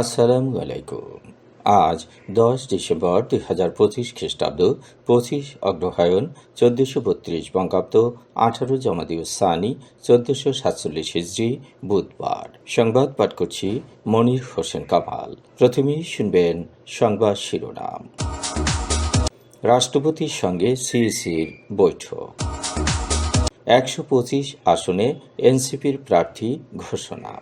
আসসালামু আলাইকুম আজ দশ ডিসেম্বর দুই হাজার পঁচিশ খ্রিস্টাব্দ, পঁচিশ অগ্রহায়ণ, চোদ্দশো বত্রিশ বঙ্গাব্দ, আঠারো জমাদিউস সানি চোদ্দশো সাতচল্লিশ হিজড়ি বুধবার। সংবাদ পাঠ করছি মনির হোসেন কামাল। প্রথমেই শুনবেন সংবাদ শিরোনাম। রাষ্ট্রপতির সঙ্গে সিইসির বৈঠক। একশো পঁচিশ আসনে এনসিপির প্রার্থী ঘোষণা।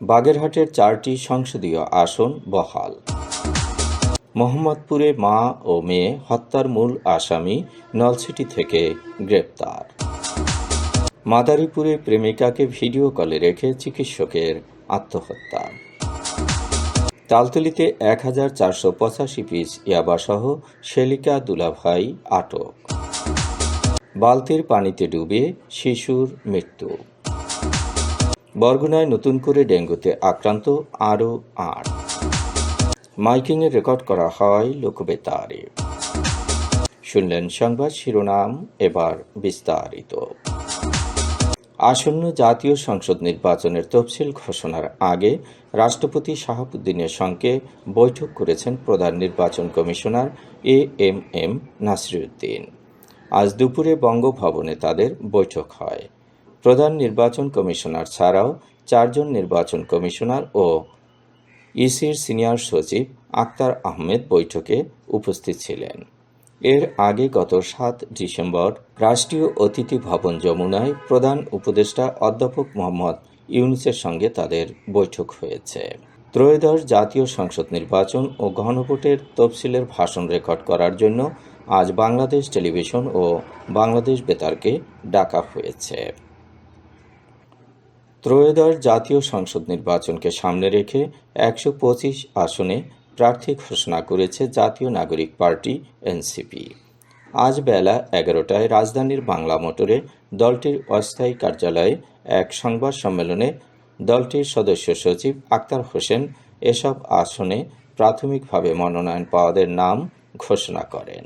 বাগেরহাটের চারটি সংসদীয় আসন বহাল। মোহাম্মদপুরে মা ও মেয়ে হত্যার মূল আসামি নলসিটি থেকে গ্রেপ্তার। মাদারীপুরে প্রেমিকাকে ভিডিও কলে রেখে চিকিৎসকের আত্মহত্যা। তালতলিতে এক হাজার চারশো পঁচাশি পিস ইয়াবাসহ শেলিকা দুলাভাই আটক। বালতির পানিতে ডুবে শিশুর মৃত্যু। বরগুনায় নতুন করে ডেঙ্গুতে আক্রান্ত আরও আট। মাইকিংয়ে রেকর্ড করা হয় লোকবেতারে। শুনলেন সংবাদ শিরোনাম এবার বিস্তারিত। আসন্ন জাতীয় সংসদ নির্বাচনের তফসিল ঘোষণার আগে রাষ্ট্রপতি শাহাবুদ্দিনের সঙ্গে বৈঠক করেছেন প্রধান নির্বাচন commissioner A M M Nasiruddin. আজ দুপুরে বঙ্গভবনে তাদের বৈঠক হয়। প্রধান নির্বাচন কমিশনার ছাড়াও চারজন নির্বাচন কমিশনার ও ইসির সিনিয়র সচিব আক্তার আহমেদ বৈঠকে উপস্থিত ছিলেন। এর আগে গত সাত ডিসেম্বর রাষ্ট্রীয় অতিথি ভবন যমুনায় প্রধান উপদেষ্টা অধ্যাপক মোহাম্মদ ইউনুসের সঙ্গে তাদের বৈঠক হয়েছে। ত্রয়োদশ জাতীয় সংসদ নির্বাচন ও গণভোটের তফসিলের ভাষণ রেকর্ড করার জন্য আজ বাংলাদেশ টেলিভিশন ও বাংলাদেশ বেতারকে ডাকা হয়েছে। ত্রয়োদশ জাতীয় সংসদ নির্বাচনকে সামনে রেখে একশো পঁচিশ আসনে প্রার্থী ঘোষণা করেছে জাতীয় নাগরিক পার্টি, এনসিপি। আজ বেলা এগারোটায় রাজধানীর বাংলা মোটরে দলটির অস্থায়ী কার্যালয়ে এক সংবাদ সম্মেলনে দলটির সদস্য সচিব আক্তার হোসেন এসব আসনে প্রাথমিকভাবে মনোনয়ন পাওয়াদের নাম ঘোষণা করেন।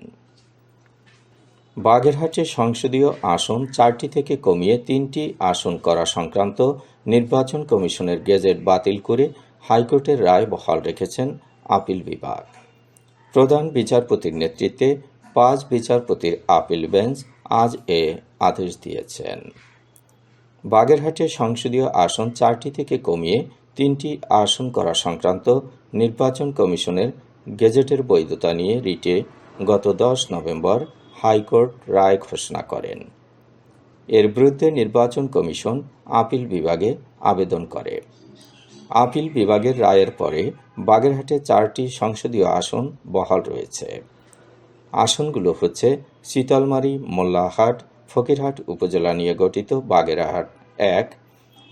বাগেরহাটে সংসদীয় আসন চারটি থেকে কমিয়ে তিনটি আসন করা সংক্রান্ত নির্বাচন কমিশনের গেজেট বাতিল করে হাইকোর্টের রায় বহাল রেখেছেন আপিল বিভাগ। প্রধান বিচারপতির নেতৃত্বে পাঁচ বিচারপতির আপিল বেঞ্চ আজ এ আদেশ দিয়েছেন। বাগেরহাটে সংসদীয় আসন চারটি থেকে কমিয়ে তিনটি আসন করা সংক্রান্ত নির্বাচন কমিশনের গেজেটের বৈধতা নিয়ে রিটে গত দশ নভেম্বর হাইকোর্ট রায় ঘোষণা করেন। এর বিরুদ্ধে নির্বাচন কমিশন আপিল বিভাগে আবেদন করে। আপিল বিভাগের রায়ের পরে বাগেরহাটে চারটি সংসদীয় আসন বহাল রয়েছে। আসনগুলো হচ্ছে শীতলমারি মোল্লাহাট ফকিরহাট উপজেলা নিয়ে গঠিত বাগেরহাট এক,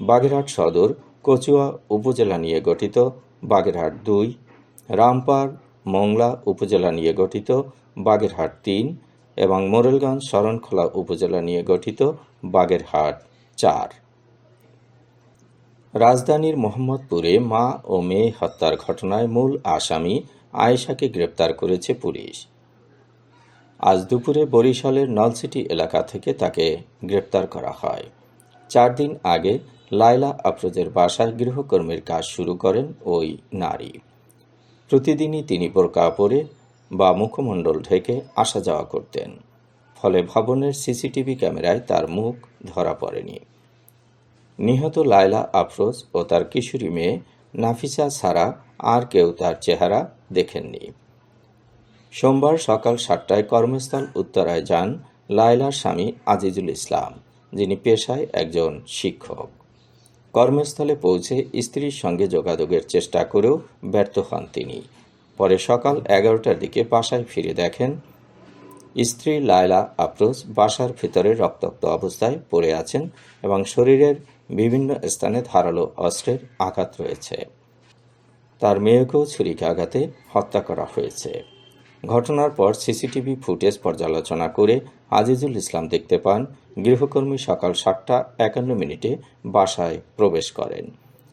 বাগেরহাট সদর, কচুয়া উপজেলা নিয়ে গঠিত বাগেরহাট দুই, রামপাড়, মংলা উপজেলা নিয়ে গঠিত বাগেরহাট তিন এবং মোরেলগঞ্জ শরণখোলা উপজেলা নিয়ে গঠিত বাগেরহাট চার। রাজধানীর মোহাম্মদপুরে মা ও মেয়ে হত্যার ঘটনায় মূল আসামি আয়েশাকে গ্রেপ্তার করেছে পুলিশ। আজ দুপুরে বরিশালের নলসিটি এলাকা থেকে তাকে গ্রেপ্তার করা হয়। চার দিন আগে লায়লা আফরোজের বাসায় গৃহকর্মীর কাজ শুরু করেন ওই নারী। প্রতিদিনই তিনি বোরকা পরে বা মুখমণ্ডল ঢেকে আসা যাওয়া করতেন। ফলে ভবনের সিসিটিভি ক্যামেরায় তার মুখ ধরা পড়েনি। নিহত লায়লা আফরোজ ও তার কিশোরী মেয়ে নাফিসা ছাড়া আর কেউ তার চেহারা দেখেননি। সোমবার সকাল সাতটায় কর্মস্থল উত্তরায় যান লায়লার স্বামী আজিজুল ইসলাম, যিনি পেশায় একজন শিক্ষক। কর্মস্থলে পৌঁছে স্ত্রীর সঙ্গে যোগাযোগের চেষ্টা করেও ব্যর্থ হন তিনি। পরে সকাল এগারোটার দিকে বাসায় ফিরে দেখেন, স্ত্রী লায়লা আফরোজ বাসার ভিতরে রক্তাক্ত অবস্থায় পড়ে আছেন এবং শরীরের বিভিন্ন স্থানে ধারালো অস্ত্রের আঘাত রয়েছে। তার মেয়েকেও ছুরিকাঘাতে হত্যা করা হয়েছে। ঘটনার পর সিসিটিভি ফুটেজ পর্যালোচনা করে আজিজুল ইসলাম দেখতে পান, গৃহকর্মী সকাল সাতটা একান্ন মিনিটে বাসায় প্রবেশ করেন।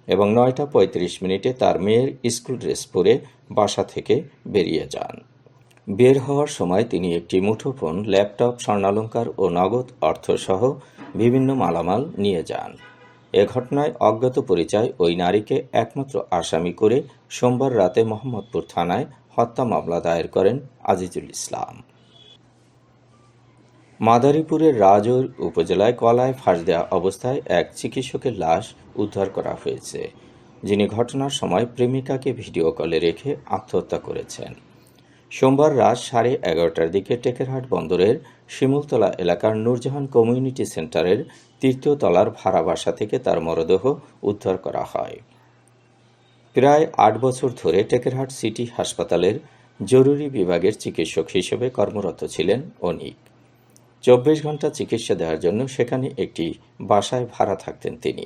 এবং নয়টা পঁয়ত্রিশ মিনিটে তার মেয়ের স্কুল ড্রেস পরে বাসা থেকে বেরিয়ে যান। বের হওয়ার সময় তিনি একটি মুঠোফোন, ল্যাপটপ, স্বর্ণালঙ্কার ও নগদ অর্থসহ বিভিন্ন মালামাল নিয়ে যান। এ ঘটনায় অজ্ঞাত পরিচয় ওই নারীকে একমাত্র আসামি করে সোমবার রাতে মোহাম্মদপুর থানায় হত্যা মামলা দায়ের করেন আজিজুল ইসলাম। মাদারীপুরের রাজৌর উপজেলায় কলায় ফাঁস দেওয়া অবস্থায় এক চিকিৎসকের লাশ উদ্ধার করা হয়েছে, যিনি ঘটনার সময় প্রেমিকাকে ভিডিও কলে রেখে আত্মহত্যা করেছেন। সোমবার রাত সাড়ে এগারোটার দিকে টেকেরহাট বন্দরের শিমুলতলা এলাকার নূরজাহান কমিউনিটি সেন্টারের তৃতীয় তলার ভাড়া বাসা থেকে তার মরদেহ উদ্ধার করা হয়। প্রায় আট বছর ধরে টেকেরহাট সিটি হাসপাতালের জরুরি বিভাগের চিকিৎসক হিসেবে কর্মরত ছিলেন অনিক। চব্বিশ ঘণ্টা চিকিৎসা দেওয়ার জন্য সেখানে একটি বাসায় ভাড়া থাকতেন তিনি।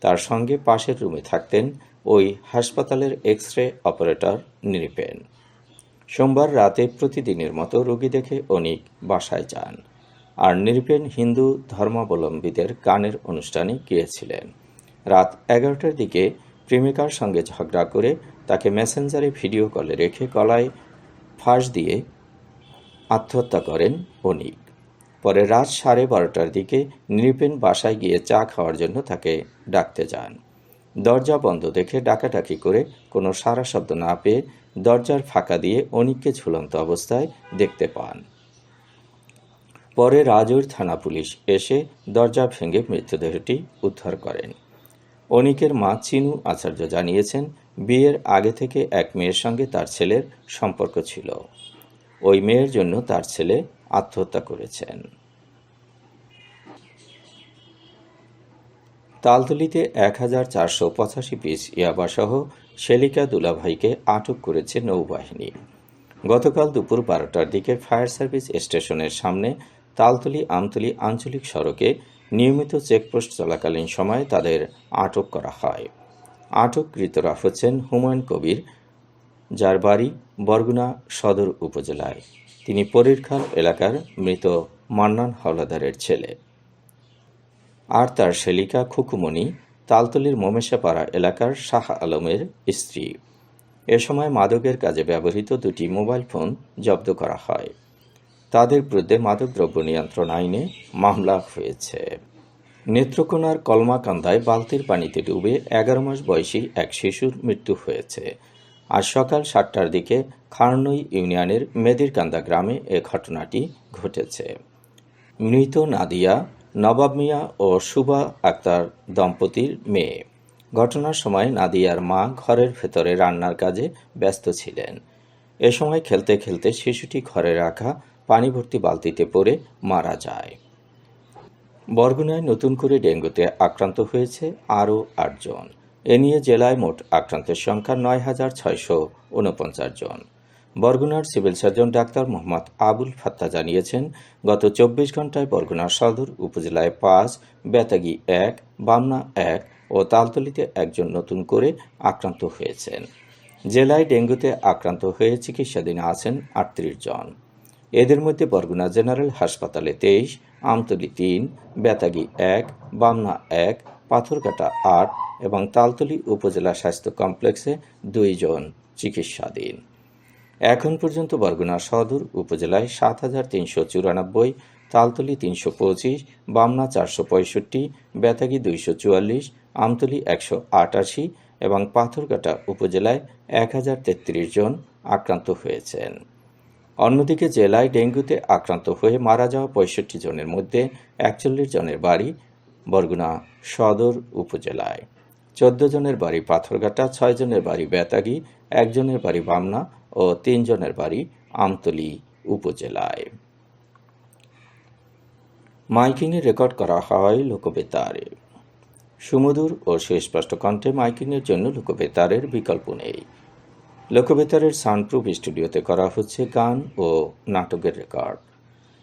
তার সঙ্গে পাশের রুমে থাকতেন ওই হাসপাতালের এক্স রে অপারেটর নিরিপেন। সোমবার রাতে প্রতিদিনের মতো রোগী দেখে অনিক বাসায় যান। আর নিরিপেন হিন্দু ধর্মাবলম্বীদের গানের অনুষ্ঠানে গিয়েছিলেন। রাত এগারোটার দিকে প্রেমিকার সঙ্গে ঝগড়া করে তাকে মেসেঞ্জারে ভিডিও কলে রেখে গলায় ফাঁস দিয়ে আত্মহত্যা করেন অনিক পরে রাত সাড়ে বারোটার দিকে নৃপেন বাসায় গিয়ে চা খাওয়ার জন্য তাকে ডাকতে যান। দরজা বন্ধ দেখে ডাকাডাকি করে কোনো সারা শব্দ না পেয়ে দরজার ফাঁকা দিয়ে অনিককে ঝুলন্ত অবস্থায় দেখতে পান। পরে রাজৌর থানা পুলিশ এসে দরজা ভেঙে মৃতদেহটি উদ্ধার করেন। অনিকের মা চিনু আচার্য জানিয়েছেন, বিয়ের আগে থেকে এক মেয়ের সঙ্গে তার ছেলের সম্পর্ক ছিল। ওই মেয়ের জন্য তার ছেলে আত্মহত্যা করেছেন। তালতলিতে এক হাজার চারশো পঁচাশি পিস ইয়াবাসহ শেলিকা দুলাভাইকে আটক করেছে নৌবাহিনী। গতকাল দুপুর বারোটার দিকে ফায়ার সার্ভিস স্টেশনের সামনে তালতলি আমতলি আঞ্চলিক সড়কে নিয়মিত চেকপোস্ট চলাকালীন সময়ে তাদের আটক করা হয়। আটককৃতরা হচ্ছেন হুমায়ুন কবির, যার বাড়ি বরগুনা সদর উপজেলায়। তিনি পরীরখাল এলাকার মৃত মান্নান হাওলাদারের ছেলে। আর তার শেলিকা খুকুমণি তালতলির মোমেশাপাড়া এলাকার শাহ আলমের স্ত্রী। এ সময় মাদকের কাজে ব্যবহৃত দুটি মোবাইল ফোন জব্দ করা হয়। তাদের বিরুদ্ধে মাদকদ্রব্য নিয়ন্ত্রণ আইনে মামলা হয়েছে। নেত্রকোনার কলমাকান্দায় বালতির পানিতে ডুবে এগারো মাস বয়সী এক শিশুর মৃত্যু হয়েছে। আজ সকাল সাতটার দিকে খারনই ইউনিয়নের মেদিরকান্দা গ্রামে এ ঘটনাটি ঘটেছে। মৃত নাদিয়া, নবাব মিয়া ও সুবা আক্তার দম্পতির মেয়ে। ঘটনার সময় নাদিয়ার মা ঘরের ভেতরে রান্নার কাজে ব্যস্ত ছিলেন। এ সময় খেলতে খেলতে শিশুটি ঘরে রাখা পানি ভর্তি বালতিতে পড়ে মারা যায়। বরগুনায় নতুন করে ডেঙ্গুতে আক্রান্ত হয়েছে আরও আটজন। এ নিয়ে জেলায় মোট আক্রান্তের সংখ্যা নয় হাজার ছয়শো উনপঞ্চাশ জন। বরগুনার civil surgeon doctor Mohammad Abul Fatta জানিয়েছেন, গত চব্বিশ ঘন্টায় বরগুনার সদর উপজেলায় পাঁচ, বেতাগি এক, বামনা এক ও তালতলিতে একজন নতুন করে আক্রান্ত হয়েছেন। জেলায় ডেঙ্গুতে আক্রান্ত হয়ে চিকিৎসাধীন আছেন আটত্রিশ জন। এদের মধ্যে বরগুনা জেনারেল হাসপাতালে তেইশ, আমতলি তিন, বেতাগি এক, বামনা এক পাথরকাটা আট এবং তালতলি উপজেলা স্বাস্থ্য কমপ্লেক্সে দুইজন চিকিৎসাধীন। এখন পর্যন্ত বরগুনা সদর উপজেলায় সাত হাজার তিনশো চুরানব্বই, তালতলি তিনশো পঁচিশ, বামনা চারশো পঁয়ষট্টি, বেতাগি দুইশো চুয়াল্লিশ, আমতলি একশো আটাশি এবং পাথরকাটা উপজেলায় এক হাজার তেত্রিশ জন আক্রান্ত হয়েছেন। অন্যদিকে জেলায় ডেঙ্গুতে আক্রান্ত হয়ে মারা যাওয়া পঁয়ষট্টি জনের মধ্যে একচল্লিশ জনের বাড়ি বরগুনা সদর উপজেলায়। চোদ্দ জনের বাড়ি পাথরঘাটা, ছয় জনের বাড়ি বেতাগি একজনের বাড়ি বামনা ও তিনজনের বাড়ি আমতলী উপজেলায়। মাইকিংয়ে রেকর্ড করা হয় লোকবেতারে। সুমধুর ও সুস্পষ্ট কণ্ঠে মাইকিংয়ের জন্য লোকবেতারের বিকল্প নেই। লোকবেতারের সাউন্ডপ্রুফ স্টুডিওতে করা হচ্ছে গান ও নাটকের রেকর্ড।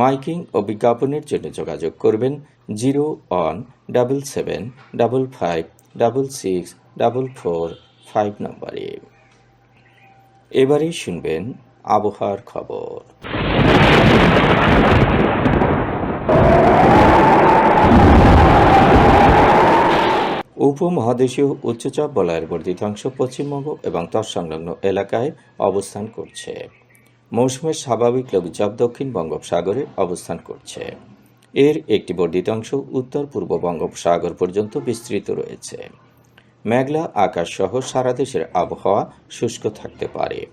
মাইকিং ও বিজ্ঞাপনের জন্য যোগাযোগ করবেন zero one double seven double five double six double four five নম্বরে। এবারে শুনবেন আবহাওয়ার খবর। উপমহাদেশীয় উচ্চচাপ বলয়ের বর্ধিতাংশ পশ্চিমবঙ্গ এবং তৎসংলগ্ন এলাকায় অবস্থান করছে। মৌসুমের স্বাভাবিক লঘুচাপ দক্ষিণ বঙ্গোপসাগরে অবস্থান করছে। এর একটি বর্ধিতাংশ উত্তর পূর্ব বঙ্গোপসাগর পর্যন্ত বিস্তৃত রয়েছে। মেঘলা আকাশ সহ সারা দেশের আবহাওয়া শুষ্ক থাকতে পারে।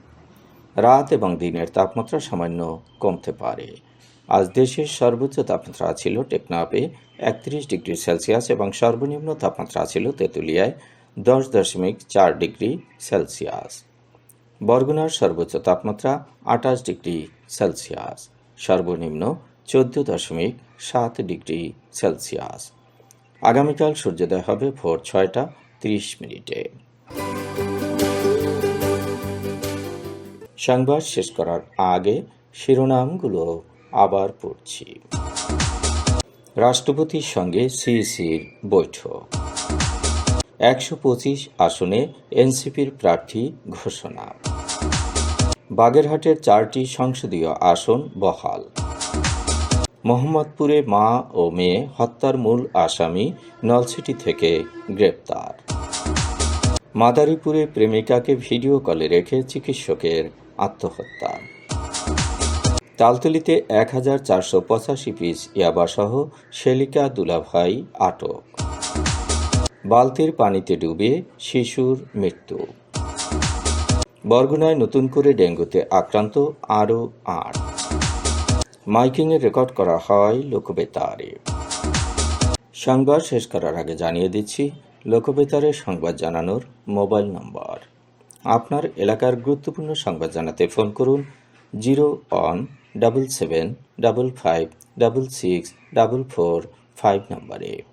রাত এবং দিনের তাপমাত্রা সামান্য কমতে পারে। আজ দেশের সর্বোচ্চ তাপমাত্রা ছিল টেকনাপে একত্রিশ ডিগ্রি সেলসিয়াস এবং সর্বনিম্ন তাপমাত্রা ছিল তেঁতুলিয়ায় দশ দশমিক চার ডিগ্রি সেলসিয়াস। বরগুনার সর্বোচ্চ তাপমাত্রা আঠাশ ডিগ্রি সেলসিয়াস, সর্বনিম্ন চোদ্দ দশমিক সাত ডিগ্রি সেলসিয়াস। আগামীকাল সূর্যোদয় হবে ভোর ছয়টা ত্রিশ মিনিটে। সংবাদ শেষ করার আগে শিরোনামগুলো আবার পড়ছি। রাষ্ট্রপতির সঙ্গে সিইসির বৈঠক। একশো পঁচিশ আসনে এনসিপির প্রার্থী ঘোষণা। বাগেরহাটের চারটি সংসদীয় আসন বহাল। মোহাম্মদপুরে মা ও মেয়ে হত্যার মূল আসামি নলসিটি থেকে গ্রেপ্তার। মাদারীপুরে প্রেমিকাকে ভিডিও কলে রেখে চিকিৎসকের আত্মহত্যা। তালতলিতে এক হাজার চারশো পঁচাশি পিস ইয়াবাসহ শেলিকা দুলাভাই আটক। বালতির পানিতে ডুবে শিশুর মৃত্যু। বরগুনায় নতুন করে ডেঙ্গুতে আক্রান্ত আরও আট। মাইকিংয়ে রেকর্ড করা হয় লোকবেতারে। সংবাদ শেষ করার আগে জানিয়ে দিচ্ছি, লোকবেতারে সংবাদ জানানোর মোবাইল নম্বর। আপনার এলাকার গুরুত্বপূর্ণ সংবাদ জানাতে ফোন করুন zero one double seven double five double six double four five নম্বরে।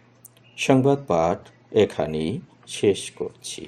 সংবাদ পাঠ এখানেই শেষ করছি।